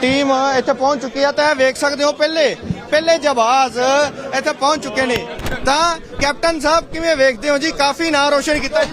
Team ਇੱਥੇ ਪਹੁੰਚ ਚੁੱਕੀ ਹੈ ਤਾਂ ਇਹ ਵੇਖ ਸਕਦੇ ਹੋ ਪਹਿਲੇ ਪਹਿਲੇ ਜਵਾਜ਼ ਇੱਥੇ ਪਹੁੰਚ ਚੁੱਕੇ ਨੇ। ਤਾਂ ਕੈਪਟਨ ਸਾਹਿਬ ਕਿਵੇਂ ਵੇਖਦੇ ਹੋ ਜੀ? ਕਾਫੀ ਨਾਂ ਰੋਸ਼ਨ ਕੀਤਾ ਜੀ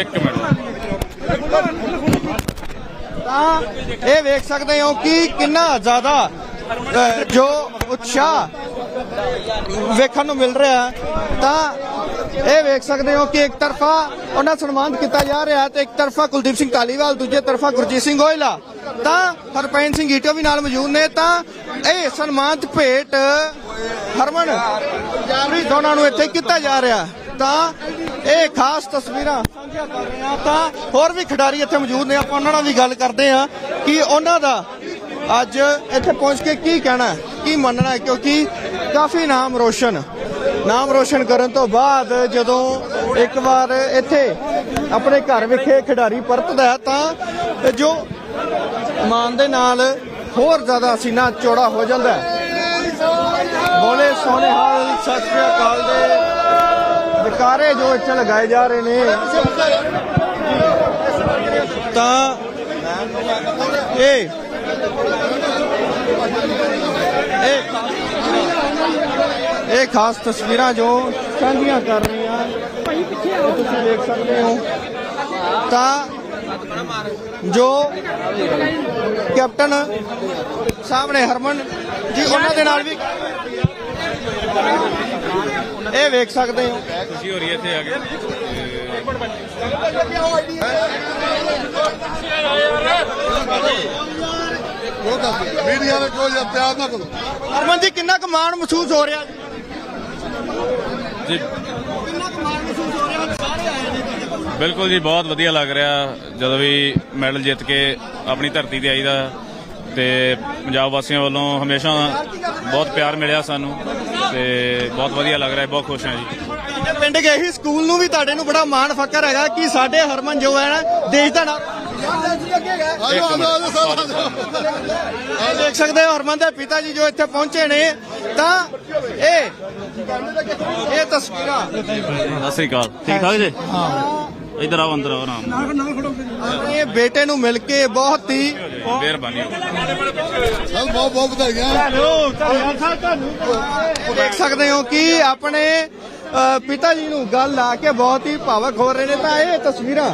ਇੱਕ ਮਿੰਟ ਤਾਂ ਇਹ ਵੇਖ ਸਕਦੇ ਹੋ ਕਿ ਕਿੰਨਾ ਜ਼ਿਆਦਾ ਜੋ ਉਤਸ਼ਾਹ ਵੇਖਣ ਨੂੰ ਮਿਲ ਰਿਹਾ ਤਾਂ ਇਹ ਵੇਖ ਸਕਦੇ ਹੋ ਕਿ ਇੱਕ ਤਰਫਾ ਉਹਨਾਂ ਸਨਮਾਨਿਤ ਕੀਤਾ ਜਾ ਰਿਹਾ ਤੇ ਇੱਕ ਤਰਫਾ ਕੁਲਦੀਪ ਸਿੰਘ ਧਾਲੀਵਾਲ ਦੂਜੇ ਤਰਫਾ ਗੁਰਜੀਤ ਸਿੰਘ ਗੋਇਲਾ। ਤਾਂ ਹਰਪੈਨ ਸਿੰਘ ਈਟੋ ਵੀ ਨਾਲ ਮੌਜੂਦ ਨੇ। ਤਾਂ ਇਹ ਸਨਮਾਨਿਤ ਭੇਟ ਹਰਮਨ ਜਾਰੀ ਦੋਨਾਂ ਨੂੰ ਇੱਥੇ ਕੀਤਾ ਜਾ ਰਿਹਾ ਤਾਂ ਇਹ ਖਾਸ ਤਸਵੀਰਾਂ ਸਾਂਝੀਆਂ ਕਰ ਰਹੇ ਹਾਂ। ਤਾਂ ਹੋਰ ਵੀ ਖਿਡਾਰੀ ਇੱਥੇ ਮੌਜੂਦ ਨੇ। ਆਪਾਂ ਉਹਨਾਂ ਨਾਲ ਵੀ ਗੱਲ ਕਰਦੇ ਹਾਂ ਕਿ ਉਹਨਾਂ ਦਾ ਅੱਜ ਇੱਥੇ ਪਹੁੰਚ ਕੇ ਕੀ ਕਹਿਣਾ ਕੀ ਮੰਨਣਾ ਹੈ, ਕਿਉਂਕਿ ਕਾਫੀ ਨਾਮ ਰੋਸ਼ਨ ਨਾਮ ਰੋਸ਼ਨ ਕਰਨ ਤੋਂ ਬਾਅਦ ਜਦੋਂ ਇੱਕ ਵਾਰ ਇੱਥੇ ਆਪਣੇ ਘਰ ਵਿਖੇ ਖਿਡਾਰੀ ਪਰਤਦਾ ਹੈ, ਤਾਂ ਜੋ ਮਾਨ ਦੇ ਨਾਲ ਹੋਰ ਜ਼ਿਆਦਾ ਸੀਨਾ ਚੌੜਾ ਹੋ ਜਾਂਦਾ ਹੈ। ਬੋਲੇ ਸੋਨੇ ਹਾਲ, ਸਤਿ ਸ੍ਰੀ ਅਕਾਲ ਦੇ ਜਕਾਰੇ ਜੋ ਇੱਥੇ ਲਗਾਏ ਜਾ ਰਹੇ ਨੇ। ਤਾਂ ਇਹ ਇਹ ਖਾਸ ਤਸਵੀਰਾਂ ਜੋ ਸਾਂਝੀਆਂ ਕਰ ਰਹੀਆਂ। ਤੁਸੀਂ ਦੇਖ ਸਕਦੇ ਹੋ। ਤਾਂ ਜੋ ਕੈਪਟਨ ਸਾਹਮਣੇ ਹਰਮਨ ਜੀ, ਉਹਨਾਂ ਦੇ ਨਾਲ ਵੀ ਇਹ ਵੇਖ ਸਕਦੇ ਹੋ। ਖੁਸ਼ੀ ਹੋ ਰਹੀ ਹੈ ਇੱਥੇ ਆ ਕੇ ਮੀਡੀਆ ਦੇ ਕੋਲ ਪਿਆਰ ਨਾ ਕਰੋ ਹਰਮਨ ਜੀ ਕਿੰਨਾ ਕੁ ਮਾਣ ਮਹਿਸੂਸ ਹੋ ਰਿਹਾ ਜੀ? ਜੀ। ਕਿੰਨਾ ਕੁ ਮਾਣ ਮਹਿਸੂਸ ਹੋ ਰਿਹਾ ਸਾਰੇ ਆਏ ਨੇ ਬਿਲਕੁਲ ਜੀ ਬਹੁਤ ਵਧੀਆ ਲੱਗ ਰਿਹਾ। ਜਦੋਂ ਵੀ ਮੈਡਲ ਜਿੱਤ ਕੇ ਆਪਣੀ ਧਰਤੀ ਤੇ ਆਈਦਾ ਤੇ ਪੰਜਾਬ ਵਾਸੀਆਂ ਵੱਲੋਂ ਹਮੇਸ਼ਾ ਬਹੁਤ ਪਿਆਰ ਮਿਲਿਆ ਸਾਨੂੰ ਤੇ ਬਹੁਤ ਵਧੀਆ ਲੱਗ ਰਿਹਾ ਬਹੁਤ ਖੁਸ਼ ਹਾਂ ਜੀ। ਪਿੰਡ ਗਏ ਸੀ ਸਕੂਲ ਨੂੰ ਵੀ ਤੁਹਾਡੇ ਨੂੰ ਬੜਾ ਮਾਣ ਫਕਰ ਹੈਗਾ ਕਿ ਸਾਡੇ ਹਰਮਨ ਜੋ ਹੈ ਨਾ ਦੇਸ਼ ਦਾ ਨਾਮ ਇਹ ਦੇਖ ਸਕਦੇ ਹੋ ਹਰਮਨ ਦੇ ਪਿਤਾ ਜੀ ਜੋ ਇੱਥੇ ਪਹੁੰਚੇ ਨੇ। ਤਾਂ ਇਹ ਇਹ ਤਸਵੀਰਾਂ। ਸਤਿ ਸ੍ਰੀ ਅਕਾਲ। ਠੀਕ ਠਾਕ ਜੀ? ਹਾਂ। ਇਧਰ ਆਓ ਅੰਦਰ ਆਓ ਆਰਾਮ ਨਾਲ। ਆਪਣੇ ਬੇਟੇ ਨੂੰ ਮਿਲ ਕੇ ਬਹੁਤ ਹੀ ਮਿਹਰਬਾਨੀ। ਸਰ ਬਹੁਤ ਬਹੁਤ ਵਧਾਈਆਂ। ਦੇਖ ਸਕਦੇ ਹੋ ਕਿ ਆਪਣੇ ਅ, ਪਿਤਾ ਜੀ ਨੂੰ ਗੱਲ ਲਾ ਕੇ ਬਹੁਤ ਹੀ ਭਾਵਕ ਹੋ ਰਹੇ ਨੇ। ਤਾਂ ਇਹ ਤਸਵੀਰਾਂ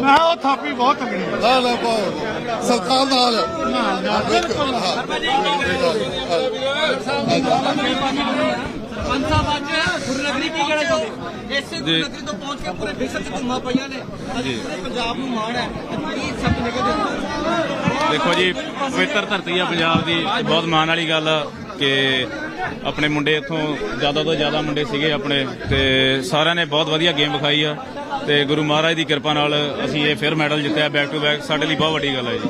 ਮੈਂ ਉਹ ਥਾਪੀ ਬਹੁਤ ਤਗੜੀ ਨਾ ਨਾ ਬਹੁਤ। ਸਰਕਾਰ ਨਾਲ। ਹਾਂ, ਬਿਲਕੁਲ। ਹਾਂ। ਪੰਸਾਬ ਅੱਜ ਗੁਰਨਗਰੀ ਕੀ ਕਹਿਣਾ ਚਾਹੁੰਦੇ ਇਸੇ ਗੁਰਨਗਰੀ ਤੋਂ ਪਹੁੰਚ ਕੇ ਪੂਰੇ ਵਿਸ਼ਵ ਚ ਧੁੰਮਾਂ ਪਈਆਂ ਨੇ। ਅੱਜ ਪੂਰੇ ਪੰਜਾਬ ਨੂੰ ਮਾਣ ਹੈ। ਕੀ ਸ਼ਬਦ ਨਿਕਲਦੇ ਦੇਖੋ ਜੀ ਪਵਿੱਤਰ ਧਰਤੀ ਆ ਪੰਜਾਬ ਦੀ। ਬਹੁਤ ਮਾਣ ਵਾਲੀ ਗੱਲ ਆ ਕਿ ਆਪਣੇ ਮੁੰਡੇ ਇੱਥੋਂ ਜ਼ਿਆਦਾ ਤੋਂ ਜ਼ਿਆਦਾ ਮੁੰਡੇ ਸੀਗੇ ਆਪਣੇ ਤੇ ਸਾਰਿਆਂ ਨੇ ਬਹੁਤ ਵਧੀਆ ਗੇਮ ਵਿਖਾਈ ਆ ਤੇ ਗੁਰੂ ਮਹਾਰਾਜ ਦੀ ਕਿਰਪਾ ਨਾਲ ਅਸੀਂ ਇਹ ਫਿਰ ਮੈਡਲ ਜਿੱਤਿਆ ਬੈਕ ਟੂ ਬੈਕ ਸਾਡੇ ਲਈ ਬਹੁਤ ਵੱਡੀ ਗੱਲ ਹੈ ਜੀ।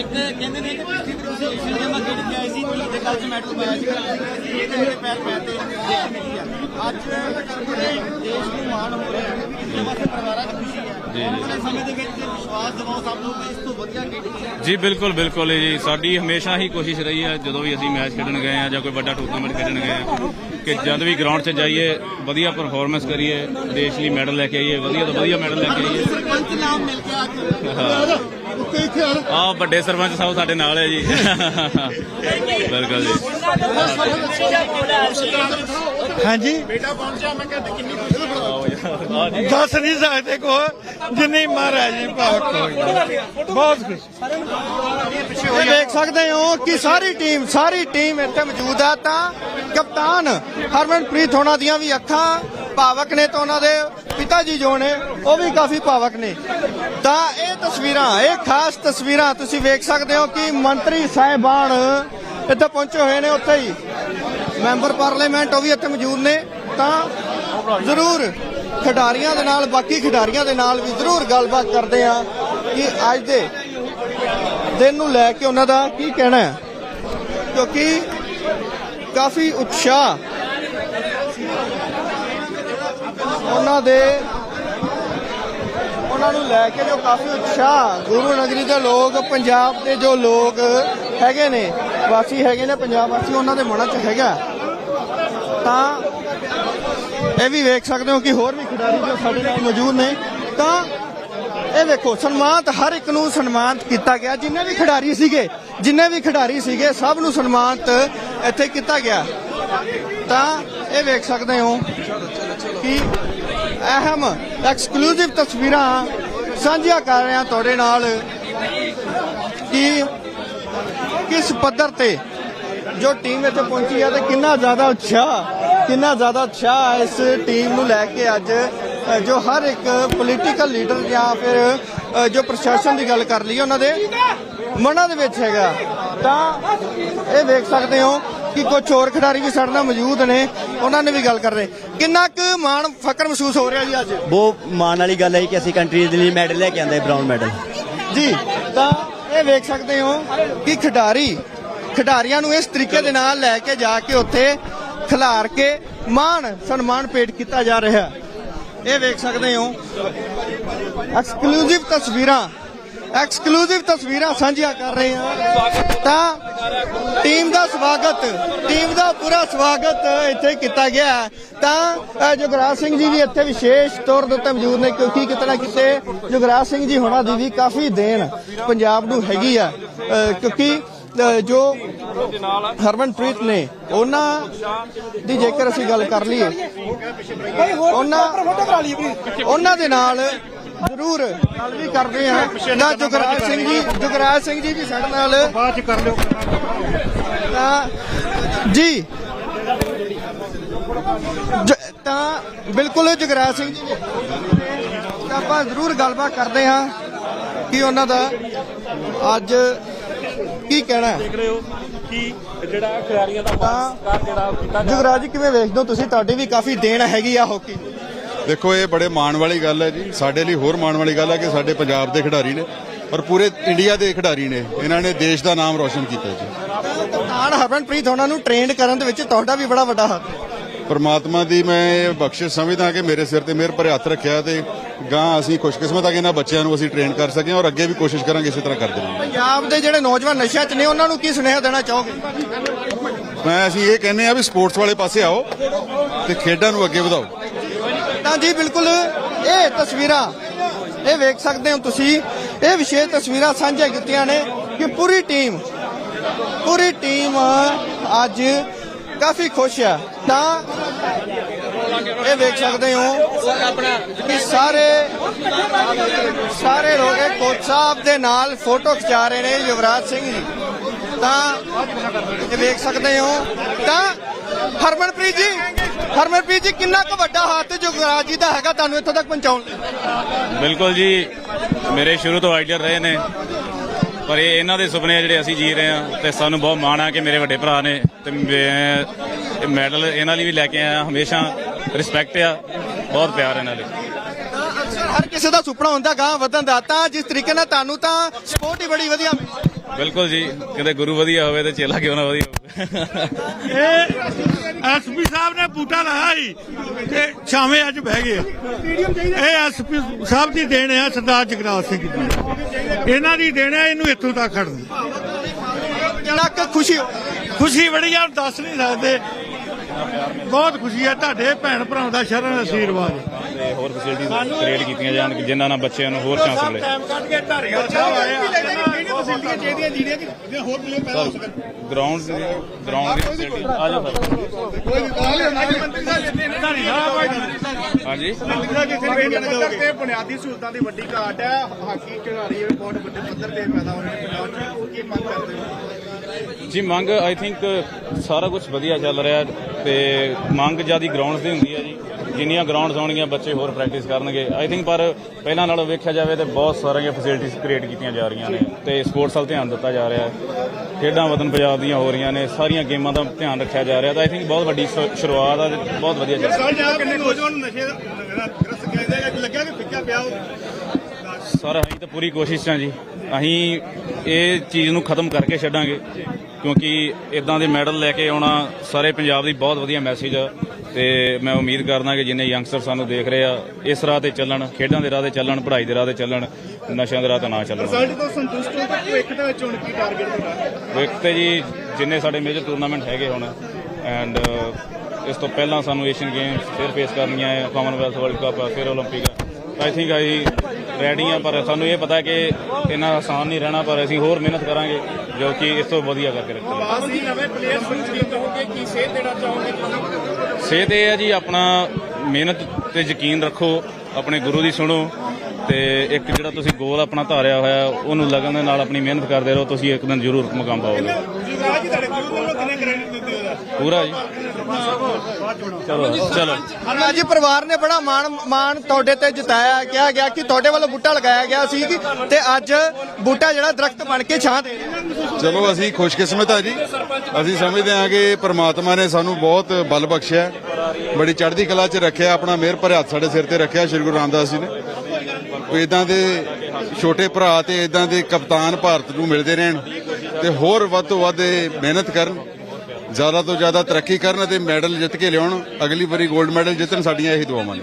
ਇੱਕ ਕਹਿੰਦੇ ਨੇ ਕਿ ਪਿਛਲੀ ਤਰੀਕ ਤੁਸੀਂ ਏਸ਼ੀਅਨ ਗੇਮਾਂ ਖੇਡ ਕੇ ਆਏ ਸੀ ਕੀ ਕੱਲ੍ਹ ਮੈਡਲ ਮੈਚ ਇਹ ਤੇ ਮੇਰੇ ਪੈਰ ਪੈ ਤੇ ਦੇਸ਼ ਮਿਲੀ ਆ ਅੱਜ ਪੂਰੇ ਦੇਸ਼ ਨੂੰ ਮਾਣ ਹੋ ਰਿਹਾ ਹੈ। ਤੇ ਵਾਸਤੇ ਪਰਿਵਾਰਾਂ ਦੀ ਖੁਸ਼ੀ ਹੈ। ਜੀ, ਜੀ। ਆਉਣ ਵਾਲੇ ਸਮੇਂ ਦੇ ਵਿੱਚ ਵਿਸ਼ਵਾਸ ਦਿਵਾਓ ਸਭ ਨੂੰ ਕਿ ਇਸ ਤੋਂ ਵਧੀਆ ਖੇਡੀ ਹੈ ਜੀ ਬਿਲਕੁਲ ਬਿਲਕੁਲ ਜੀ। ਸਾਡੀ ਹਮੇਸ਼ਾ ਹੀ ਕੋਸ਼ਿਸ਼ ਰਹੀ ਹੈ ਜਦੋਂ ਵੀ ਅਸੀਂ ਮੈਚ ਖੇਡਣ ਗਏ ਆ ਜਾਂ ਕੋਈ ਵੱਡਾ ਟੂਰਨਾਮੈਂਟ ਖੇਡਣ ਗਏ ਆ ਕਿ ਜਦ ਵੀ ਗਰਾਊਂਡ 'ਚ ਜਾਈਏ ਵਧੀਆ ਪਰਫਾਰਮੈਂਸ ਕਰੀਏ ਦੇਸ਼ ਲਈ ਮੈਡਲ ਲੈ ਕੇ ਆਈਏ ਵਧੀਆ ਤੋਂ ਵਧੀਆ ਮੈਡਲ ਲੈ ਕੇ ਆਈਏ। ਸਰਪੰਚ ਨਾਮ ਮਿਲ ਗਿਆ ਅੱਜ। ਉੱਤੇ ਇੱਥੇ ਆ ਆ ਵੱਡੇ ਸਰਪੰਚ ਸਾਹਿਬ ਸਾਡੇ ਨਾਲ ਹੈ ਜੀ। ਬਿਲਕੁਲ ਜੀ। ਹਾਂਜੀ। ਬੇਟਾ ਪਹੁੰਚਿਆ ਮੈਂ ਕਹਿੰਦਾ ਕਿੰਨੀ ਖੁਸ਼ੀ ਆ ਜੀ। ਦੱਸ ਨਹੀਂ ਸਕਦੇ ਕੋ ਜਿੰਨੀ ਮਹਾਰਾਜ ਜੀ ਹੋਈ ਬਹੁਤ ਖੁਸ਼। ਇਹ ਵੇਖ ਸਕਦੇ ਹੋ ਕਿ ਸਾਰੀ ਟੀਮ ਸਾਰੀ ਟੀਮ ਇੱਥੇ ਮੌਜੂਦ ਹੈ ਤਾਂ ਕਪਤਾਨ ਹਰਮਨਪ੍ਰੀਤ ਹੋਣਾ ਦੀਆਂ ਵੀ ਅੱਖਾਂ ਭਾਵਕ ਨੇ ਤਾਂ ਉਹਨਾਂ ਦੇ ਪਿਤਾ ਜੀ ਜੋ ਨੇ, ਉਹ ਵੀ ਕਾਫੀ ਭਾਵਕ ਨੇ। ਤਾਂ ਇਹ ਤਸਵੀਰਾਂ, ਇਹ ਖਾਸ ਤਸਵੀਰਾਂ ਤੁਸੀਂ ਵੇਖ ਸਕਦੇ ਹੋ ਕਿ ਮੰਤਰੀ ਸਾਹਿਬਾਨ ਇੱਥੇ ਪਹੁੰਚੇ ਹੋਏ ਨੇ ਉੱਥੇ ਹੀ। ਮੈਂਬਰ ਪਾਰਲੀਮੈਂਟ ਉਹ ਵੀ ਇੱਥੇ ਮੌਜੂਦ ਨੇ। ਤਾਂ ਜ਼ਰੂਰ ਖਿਡਾਰੀਆਂ ਦੇ ਨਾਲ, ਬਾਕੀ ਖਿਡਾਰੀਆਂ ਦੇ ਨਾਲ ਵੀ ਜ਼ਰੂਰ ਗੱਲਬਾਤ ਕਰਦੇ ਆ ਕਿ ਅੱਜ ਦੇ ਦਿਨ ਨੂੰ ਲੈ ਕੇ ਉਹਨਾਂ ਦਾ ਕੀ ਕਹਿਣਾ ਹੈ। ਕਿਉਂਕਿ ਕਾਫੀ ਉਤਸ਼ਾਹ ਉਹਨਾਂ ਦੇ ਉਹਨਾਂ ਨੂੰ ਲੈ ਕੇ ਜੋ ਕਾਫੀ ਉਤਸ਼ਾਹ ਗੁਰੂ ਨਗਰੀ ਦੇ ਲੋਕ, ਪੰਜਾਬ ਦੇ ਜੋ ਲੋਕ ਹੈਗੇ ਨੇ, ਵਾਸੀ ਹੈਗੇ ਨੇ, ਪੰਜਾਬ ਵਾਸੀ, ਉਹਨਾਂ ਦੇ ਮਨਾਂ 'ਚ ਹੈਗਾ। ਤਾਂ ਇਹ ਵੀ ਵੇਖ ਸਕਦੇ ਹੋ ਕਿ ਹੋਰ ਵੀ ਖਿਡਾਰੀ ਜੋ ਸਾਡੇ ਨਾਲ ਮੌਜੂਦ ਨੇ, ਤਾਂ ਇਹ ਵੇਖੋ, ਸਨਮਾਨਿਤ ਹਰ ਇੱਕ ਨੂੰ ਸਨਮਾਨਿਤ ਕੀਤਾ ਗਿਆ। ਜਿੰਨੇ ਵੀ ਖਿਡਾਰੀ ਸੀਗੇ, ਜਿੰਨੇ ਵੀ ਖਿਡਾਰੀ ਸੀਗੇ, ਸਭ ਨੂੰ ਸਨਮਾਨਿਤ ਇੱਥੇ ਕੀਤਾ ਗਿਆ। ਤਾਂ ਇਹ ਵੇਖ ਸਕਦੇ ਹੋ ਕਿ ਅਹਿਮ ਐਕਸਕਲੂਸਿਵ ਤਸਵੀਰਾਂ ਸਾਂਝੀਆਂ ਕਰ ਰਹੇ ਹਾਂ ਤੁਹਾਡੇ ਨਾਲ ਕਿ ਕਿਸ ਪੱਧਰ ਤੇ ਜੋ ਟੀਮ ਇੱਥੇ ਪਹੁੰਚੀ ਹੈ ਤੇ ਕਿੰਨਾ ਜ਼ਿਆਦਾ ਉਤਸ਼ਾਹ, ਕਿੰਨਾ ਜ਼ਿਆਦਾ ਉਤਸ਼ਾਹ ਇਸ ਟੀਮ ਨੂੰ ਲੈ ਕੇ ਅੱਜ ਜੋ ਹਰ ਇੱਕ ਪੋਲੀਟੀਕਲ ਲੀਡਰ ਜਾਂ ਫਿਰ ਜੋ ਪ੍ਰਸ਼ਾਸਨ ਦੀ ਗੱਲ ਕਰ ਲਈਏ ਉਹਨਾਂ ਦੇ ਮਨਾਂ ਦੇ ਵਿੱਚ ਹੈਗਾ। ਤਾਂ ਇਹ ਵੇਖ ਸਕਦੇ ਹੋ ਕਿ ਕੁਝ ਹੋਰ ਖਿਡਾਰੀ ਵੀ ਸਾਡੇ ਨਾਲ ਮੌਜੂਦ ਨੇ ਉਹਨਾਂ ਨੇ ਵੀ ਗੱਲ ਕਰ ਰਹੇ। ਕਿੰਨਾ ਕੁ ਮਾਣ ਫਕਰ ਮਹਿਸੂਸ ਹੋ ਰਿਹਾ ਜੀ ਅੱਜ? ਬਹੁਤ ਮਾਣ ਵਾਲੀ ਗੱਲ ਹੈ ਕਿ ਅਸੀਂ ਕੰਟਰੀ ਦੇ ਲਈ ਮੈਡਲ ਲੈ ਕੇ ਆਂਦੇ ਬ੍ਰਾਊਨ ਮੈਡਲ ਜੀ ਤਾਂ ਇਹ ਵੇਖ ਸਕਦੇ ਹੋ ਕਿ ਖਿਡਾਰੀ ਖਿਡਾਰੀਆਂ ਨੂੰ ਇਸ ਤਰੀਕੇ ਦੇ ਨਾਲ ਲੈ ਕੇ ਜਾ ਕੇ ਉੱਥੇ ਖਿਲਾਰ ਕੇ ਮਾਣ ਸਨਮਾਨ ਭੇਟ ਕੀਤਾ ਜਾ ਰਿਹਾ। ਇਹ ਵੇਖ ਸਕਦੇ ਹੋ। ਐਕਸਕਲੂਸਿਵ ਤਸਵੀਰਾਂ ਐਕਸਕਲੂਸਿਵ ਤਸਵੀਰਾਂ ਸਾਂਝੀਆਂ ਕਰ ਰਹੇ ਹਾਂ। ਤਾਂ ਟੀਮ ਦਾ ਸਵਾਗਤ ਟੀਮ ਦਾ ਪੂਰਾ ਸਵਾਗਤ ਇੱਥੇ ਕੀਤਾ ਗਿਆ ਤਾਂ ਜੁਗਰਾਜ ਸਿੰਘ ਜੀ ਵੀ ਇੱਥੇ ਵਿਸ਼ੇਸ਼ ਤੌਰ ਦੇ ਉੱਤੇ ਮੌਜੂਦ ਨੇ, ਕਿਉਂਕਿ ਕਿਤੇ ਕਿਤੇ ਜੁਗਰਾਜ ਸਿੰਘ ਜੀ ਹੋਣਾ ਦੀ ਵੀ ਕਾਫੀ ਦੇਣ ਪੰਜਾਬ ਨੂੰ ਹੈਗੀ ਆ। ਕਿਉਂਕਿ ਜੋ ਹਰਮਨਪ੍ਰੀਤ ਨੇ, ਉਹਨਾਂ ਦੀ ਜੇਕਰ ਅਸੀਂ ਗੱਲ ਕਰ ਲਈਏ, ਉਹਨਾਂ ਉਹਨਾਂ ਦੇ ਨਾਲ ਜ਼ਰੂਰ। ਗੱਲ ਵੀ ਕਰਦੇ ਹਾਂ। ਤਾਂ ਜੁਗਰਾਜ ਸਿੰਘ ਜੀ ਜੁਗਰਾਜ ਸਿੰਘ ਜੀ ਵੀ ਸਾਡੇ ਨਾਲ। ਬਾਅਦ ਚ ਕਰ ਲਿਓ। ਤਾਂ ਜੀ। ਤਾਂ ਬਿਲਕੁਲ ਜਗਰਾਜ ਸਿੰਘ ਜੀ ਤਾਂ ਆਪਾਂ ਜ਼ਰੂਰ ਗੱਲਬਾਤ ਕਰਦੇ ਹਾਂ ਕਿ ਉਹਨਾਂ ਦਾ ਅੱਜ ਕੀ ਕਹਿਣਾ ਹੈ। ਦੇਖ ਰਹੇ ਹੋ ਕਿ ਜਿਹੜਾ ਖਿਡਾਰੀਆਂ ਦਾ ਤਾਂ ਜਿਹੜਾ ਕੀਤਾ ਜਗਰਾਜ ਜੀ ਕਿਵੇਂ ਵੇਖਦੇ ਹੋ ਤੁਸੀਂ? ਤੁਹਾਡੀ ਵੀ ਕਾਫੀ ਦੇਣ ਹੈਗੀ ਆ ਹਾਕੀ ਦੀ। ਦੇਖੋ ਇਹ ਬੜੇ ਮਾਣ ਵਾਲੀ ਗੱਲ ਹੈ ਜੀ। ਸਾਡੇ ਲਈ ਹੋਰ ਮਾਣ ਵਾਲੀ ਗੱਲ ਹੈ ਕਿ ਸਾਡੇ ਪੰਜਾਬ ਦੇ ਖਿਡਾਰੀ ਨੇ ਔਰ ਪੂਰੇ ਇੰਡੀਆ ਦੇ ਖਿਡਾਰੀ ਨੇ ਇਹਨਾਂ ਨੇ ਦੇਸ਼ ਦਾ ਨਾਮ ਰੋਸ਼ਨ ਕੀਤਾ ਜੀ। ਕਪਤਾਨ ਹਰਮਨਪ੍ਰੀਤ ਉਹਨਾਂ ਨੂੰ ਟ੍ਰੇਨਡ ਕਰਨ ਦੇ ਵਿੱਚ ਤੁਹਾਡਾ ਵੀ ਬੜਾ ਵੱਡਾ ਹੱਥ ਹੈ। ਪਰਮਾਤਮਾ ਦੀ ਮੈਂ ਇਹ ਬਖਸ਼ਿਸ਼ ਸਮਝਦਾ ਕਿ ਮੇਰੇ ਸਿਰ ਤੇ ਮਿਹਰ ਭਰੇ ਹੱਥ ਰੱਖਿਆ ਤੇ ਗਾਂ ਅਸੀਂ ਖੁਸ਼ਕਿਸਮਤ ਆ ਕਿ ਇਹਨਾਂ ਬੱਚਿਆਂ ਨੂੰ ਅਸੀਂ ਟ੍ਰੇਨ ਕਰ ਸਕੇ ਔਰ ਅੱਗੇ ਵੀ ਕੋਸ਼ਿਸ਼ ਕਰਾਂਗੇ ਇਸੇ ਤਰ੍ਹਾਂ ਕਰਦੇ ਰਹਾਂਗੇ। ਪੰਜਾਬ ਦੇ ਜਿਹੜੇ ਨੌਜਵਾਨ ਨਸ਼ਿਆਂ 'ਚ ਨੇ ਉਹਨਾਂ ਨੂੰ ਕੀ ਸੁਨੇਹਾ ਦੇਣਾ ਚਾਹੋਗੇ? ਮੈਂ ਅਸੀਂ ਇਹ ਕਹਿੰਦੇ ਆ ਵੀ ਸਪੋਰਟਸ ਵਾਲੇ ਪਾਸੇ ਆਓ ਤੇ ਖੇਡਾਂ ਨੂੰ ਅੱਗੇ ਵਧਾਓ। ਤਾਂ ਜੀ ਬਿਲਕੁਲ ਇਹ ਤਸਵੀਰਾਂ, ਇਹ ਵੇਖ ਸਕਦੇ ਹੋ ਤੁਸੀਂ, ਇਹ ਵਿਸ਼ੇਸ਼ ਤਸਵੀਰਾਂ ਸਾਂਝੀਆਂ ਕੀਤੀਆਂ ਨੇ ਕਿ ਪੂਰੀ ਟੀਮ ਪੂਰੀ ਟੀਮ ਅੱਜ ਕਾਫੀ ਖੁਸ਼ ਆ ਤਾਂ ਇਹ ਵੇਖ ਸਕਦੇ ਹੋ ਕਿ ਸਾਰੇ ਸਾਰੇ ਲੋਕ ਕੋਚ ਸਾਹਿਬ ਦੇ ਨਾਲ ਫੋਟੋ ਖਿਚਾ ਰਹੇ ਨੇ ਯੁਵਰਾਜ ਸਿੰਘ ਜੀ। ਤਾਂ ਇਹ ਵੇਖ ਸਕਦੇ ਹੋ, ਤਾਂ ਹਰਮਨਪ੍ਰੀਤ ਜੀ ਹਰਮਨਪ੍ਰੀਤ ਜੀ ਕਿੰਨਾ ਕੁ ਵੱਡਾ ਹੱਥ ਜੁਗਰਾਜ ਜੀ ਦਾ ਹੈਗਾ ਤੁਹਾਨੂੰ ਇੱਥੋਂ ਤੱਕ ਪਹੁੰਚਾਉਣ ਲਈ? ਬਿਲਕੁਲ ਜੀ ਮੇਰੇ ਸ਼ੁਰੂ ਤੋਂ ਆਈਡਲ ਰਹੇ ਨੇ ਪਰ ਇਹ ਇਹਨਾਂ ਦੇ ਸੁਪਨੇ ਆ ਜਿਹੜੇ ਅਸੀਂ ਜੀ ਰਹੇ ਹਾਂ ਤੇ ਸਾਨੂੰ ਬਹੁਤ ਮਾਣ ਆ ਕਿ ਮੇਰੇ ਵੱਡੇ ਭਰਾ ਨੇ ਤੇ ਮੈਂ ਮੈਡਲ ਇਹਨਾਂ ਲਈ ਵੀ ਲੈ ਕੇ ਆਇਆ ਹਮੇਸ਼ਾ ਰਿਸਪੈਕਟ ਆ ਬਹੁਤ ਪਿਆਰ ਇਹਨਾਂ ਲਈ ਹਰ ਕਿਸੇ ਦਾ ਸੁਪਨਾ ਹੁੰਦਾ ਗਾਂ ਵਧਣ ਦਾ ਤਾਂ ਜਿਸ ਤਰੀਕੇ ਨਾਲ ਤੁਹਾਨੂੰ ਤਾਂ ਸਪੋਰਟ ਹੀ ਬੜੀ ਵਧੀਆ ਮਿਲੀ। ਬਿਲਕੁਲ ਜੀ ਕਿਤੇ ਗੁਰੂ ਵਧੀਆ ਹੋਵੇ ਤੇ ਚੇਲਾ ਕਿਉਂ ਨਾ ਵਧੀਆ ਹੋਵੇ। ਇਹ ਐਸਪੀ ਸਾਹਿਬ ਨੇ ਬੂਟਾ ਲਾਇਆ ਸੀ ਤੇ ਛਾਵੇਂ ਅੱਜ ਬਹਿ ਗਏ ਆ। ਇਹ ਐਸਪੀ ਸਾਹਿਬ ਦੀ ਦੇਣ ਹੈ ਸਰਦਾਰ ਜਗਰਾਜ ਸਿੰਘ ਦੀ। ਇਹਨਾਂ ਦੀ ਦੇਣ ਹੈ ਇਹਨੂੰ ਇੱਥੋਂ ਤੱਕ ਖੜਨ ਕਿੰਨਾ ਕੁ ਖੁਸ਼ੀ ਖੁਸ਼ੀ ਬੜੀ ਆ ਦੱਸ ਨਹੀਂ ਸਕਦੇ। ਬਹੁਤ ਖੁਸ਼ੀ ਹੈ ਤੁਹਾਡੇ ਭੈਣ ਭਰਾਵਾਂ ਦਾ ਸ਼ਰਨ ਆਸ਼ੀਰਵਾਦ। ਤੇ ਹੋਰ ਫੈਸਿਲਿਟੀਆਂ ਕ੍ਰੀਏਟ ਕੀਤੀਆਂ ਜਾਣ ਕਿ ਜਿਨ੍ਹਾਂ ਨਾਲ ਬੱਚਿਆਂ ਨੂੰ ਹੋਰ ਚਾਂਸ ਮਿਲੇ। ਟਾਈਮ ਕੱਢ ਕੇ ਧਾਰੀਵਾਲ ਸਾਹਿਬ ਆਏ ਆ ਕਿਹੜੀਆਂ ਫੈਸਿਲਿਟੀਆਂ ਚਾਹੀਦੀਆਂ ਜਿਹੜੀਆਂ ਕਿ ਹੋਰ ਪਲੇਅਰ ਪੈਦਾ ਹੋ ਸਕਣ। ਗਰਾਊਂਡ ਦੀ ਗਰਾਊਂਡ ਦੀ ਫੈਸਿਲਿਟੀ ਆ ਜਾਓ ਸਰ ਧਾਰੀ ਸਾਹਿਬ ਹਾਂਜੀ। ਤੇ ਬੁਨਿਆਦੀ ਸਹੂਲਤਾਂ ਦੀ ਵੱਡੀ ਘਾਟ ਹੈ। ਹਾਕੀ ਖਿਡਾਰੀ ਬਹੁਤ ਵੱਡੇ ਪੱਧਰ ਤੇ ਪੈਦਾ ਹੋ ਰਹੇ ਨੇ ਪੰਜਾਬ 'ਚ ਉਹ ਕੀ ਮੰਗ ਕਰਦੇ ਹੋ? ਜੀ ਮੰਗ ਆਈ ਥਿੰਕ ਸਾਰਾ ਕੁਝ ਵਧੀਆ ਚੱਲ ਰਿਹਾ ਤੇ ਮੰਗ ਜਿਆਦੀ ਗਰਾਊਂਡਸ ਦੀ ਹੁੰਦੀ ਹੈ ਜੀ। ਜਿੰਨੀਆਂ ਗਰਾਊਂਡਸ ਹੋਣਗੀਆਂ ਬੱਚੇ ਹੋਰ ਪ੍ਰੈਕਟਿਸ ਕਰਨਗੇ। ਆਈ ਥਿੰਕ ਪਰ ਪਹਿਲਾਂ ਨਾਲੋਂ ਵੇਖਿਆ ਜਾਵੇ ਤੇ ਬਹੁਤ ਸਾਰੀਆਂ ਫੈਸਿਲਿਟੀਆਂ ਕ੍ਰੀਏਟ ਕੀਤੀਆਂ ਜਾ ਰਹੀਆਂ ਨੇ ਤੇ ਸਪੋਰਟਸ ਵੱਲ ਧਿਆਨ ਦਿੱਤਾ ਜਾ ਰਿਹਾ ਹੈ। ਖੇਡਾਂ ਵਤਨ ਪੰਜਾਬ ਦੀਆਂ ਹੋ ਰਹੀਆਂ ਨੇ ਸਾਰੀਆਂ ਗੇਮਾਂ ਦਾ ਧਿਆਨ ਰੱਖਿਆ ਜਾ ਰਿਹਾ ਤਾਂ ਆਈ ਥਿੰਕ ਬਹੁਤ ਵੱਡੀ ਸ਼ੁਰੂਆਤ ਆ ਬਹੁਤ ਵਧੀਆ ਚੱਲ ਰਿਹਾ। ਕਿੰਨੇ ਨੌਜਵਾਨ ਨਸ਼ੇ ਗ੍ਰਸਤ ਕਹਿੰਦੇ ਲੱਗਿਆ ਕਿ ਫਿੱਕਾ ਪਿਆ ਸਰ ਅਸੀਂ ਤਾਂ ਪੂਰੀ ਕੋਸ਼ਿਸ਼ 'ਚ ਹਾਂ ਜੀ। ਅਸੀਂ ਇਹ ਚੀਜ਼ ਨੂੰ ਖਤਮ ਕਰਕੇ ਛੱਡਾਂਗੇ ਕਿਉਂਕਿ ਇਦਾਂ ਦੇ ਮੈਡਲ ਲੈ ਕੇ ਆਉਣਾ ਸਾਰੇ ਪੰਜਾਬ ਦੀ ਬਹੁਤ ਵਧੀਆ ਮੈਸੇਜ ਆ। ਤੇ ਮੈਂ ਉਮੀਦ ਕਰਦਾ ਕਿ ਜਿੰਨੇ ਯੰਗਸਟਰ ਸਾਨੂੰ ਦੇਖ ਰਹੇ ਆ ਇਸ ਰਾਹ ਤੇ ਚੱਲਣ ਖੇਡਾਂ ਦੇ ਰਾਹ ਤੇ ਚੱਲਣ ਪੜ੍ਹਾਈ ਦੇ ਰਾਹ ਤੇ ਚੱਲਣ ਨਸ਼ਿਆਂ ਦੇ ਰਾਹ ਤੇ ਨਾ ਚੱਲਣ ਤੋਂ ਸੰਤੁਸ਼ਟ ਹੋ ਤਾਂ ਭਵਿੱਖ ਦੇ ਵਿੱਚ ਹੁਣ ਕੀ ਟਾਰਗੇਟ ਤੁਹਾਡਾ ਵਿਕ ਤੇ ਜੀ ਜਿੰਨੇ ਸਾਡੇ ਮੇਜਰ ਟੂਰਨਾਮੈਂਟ ਹੈਗੇ ਹੁਣ ਐਂਡ ਇਸ ਤੋਂ ਪਹਿਲਾਂ ਸਾਨੂੰ ਏਸ਼ੀਅਨ ਗੇਮਸ ਫਿਰ ਫੇਸ ਕਰਨੀਆਂ ਹੈ ਕਾਮਨਵੈਲਥ ਵਰਲਡ ਕੱਪ ਫਿਰ 올림픽 ਆਈ ਥਿੰਕ ਆਈ ਰੈਡੀ ਆ ਪਰ ਸਾਨੂੰ ਇਹ ਪਤਾ ਕਿ ਇੰਨਾ ਆਸਾਨ ਨਹੀਂ ਰਹਿਣਾ ਪਰ ਅਸੀਂ ਹੋਰ ਮਿਹਨਤ ਕਰਾਂਗੇ ਜੋ ਕਿ ਇਸ ਤੋਂ ਵਧੀਆ ਕਰਕੇ ਰੱਖਾਂਗੇ ਅਸੀਂ ਨਵੇਂ ਪਲੇਅਰ ਨੂੰ ਕੀ ਕਹੋਗੇ ਕੀ ਸੇਧ ਦੇਣਾ ਚਾਹੋਗੇ ਤੁਸੀਂ ਸੇਧ ਇਹ ਹੈ ਜੀ ਆਪਣਾ ਮਿਹਨਤ ਤੇ ਯਕੀਨ ਰੱਖੋ ਆਪਣੇ ਗੁਰੂ ਦੀ ਸੁਣੋ ਤੇ ਇੱਕ ਜਿਹੜਾ ਤੁਸੀਂ ਗੋਲ ਆਪਣਾ ਧਾਰਿਆ ਹੋਇਆ ਉਹਨੂੰ ਲਗਨ ਦੇ ਨਾਲ ਆਪਣੀ ਮਿਹਨਤ ਕਰਦੇ ਰਹੋ ਤੁਸੀਂ ਇੱਕ ਦਿਨ ਜ਼ਰੂਰ ਮੁਕਾਮ ਪਾਓਗੇ। ਪੂਰਾ ਜੀ। ਚਲੋ ਚਲੋ। ਹਰਨਾ ਜੀ। ਪਰਿਵਾਰ ਨੇ ਬੜਾ ਮਾਣ ਮਾਣ ਤੁਹਾਡੇ ਤੇ ਜਿਤਾਇਆ ਕਿਹਾ ਗਿਆ ਕਿ ਤੁਹਾਡੇ ਵੱਲੋਂ ਬੂਟਾ ਲਗਾਇਆ ਗਿਆ ਸੀ ਕਿ ਤੇ ਅੱਜ ਬੂਟਾ ਜਿਹੜਾ ਦਰਖਤ ਬਣ ਕੇ ਛਾਂ ਦੇ ਰਿਹਾ। ਚਲੋ ਅਸੀਂ ਖੁਸ਼ਕਿਸਮਤ ਆ ਜੀ। ਅਸੀਂ ਸਮਝਦੇ ਹਾਂ ਕਿ ਪ੍ਰਮਾਤਮਾ ਨੇ ਸਾਨੂੰ ਬਹੁਤ ਬਲ ਬਖਸ਼ਿਆ। ਬੜੀ ਚੜ੍ਹਦੀ ਕਲਾ 'ਚ ਰੱਖਿਆ ਆਪਣਾ ਮਿਹਰ ਭਰੇ ਹੱਥ ਸਾਡੇ ਸਿਰ ਤੇ ਰੱਖਿਆ ਸ਼੍ਰੀ ਗੁਰੂ ਰਾਮਦਾਸ ਜੀ ਨੇ। ਇਦਾਂ ਦੇ ਛੋਟੇ ਭਰਾ ਤੇ ਇਦਾਂ ਦੇ ਕਪਤਾਨ ਭਾਰਤ ਨੂੰ ਮਿਲਦੇ ਰਹਿਣ ਤੇ ਹੋਰ ਵੱਧ ਤੋਂ ਵੱਧ ਮਿਹਨਤ ਕਰਨ। ਜ਼ਿਆਦਾ ਤੋਂ ਜ਼ਿਆਦਾ ਤਰੱਕੀ ਕਰਨ ਅਤੇ ਮੈਡਲ ਜਿੱਤ ਕੇ ਲਿਆਉਣ, ਅਗਲੀ ਵਾਰੀ 골ਡ ਮੈਡਲ ਜਿੱਤਣ ਸਾਡੀਆਂ ਇਹੀ ਦੁਆਵਾਂ ਨੇ।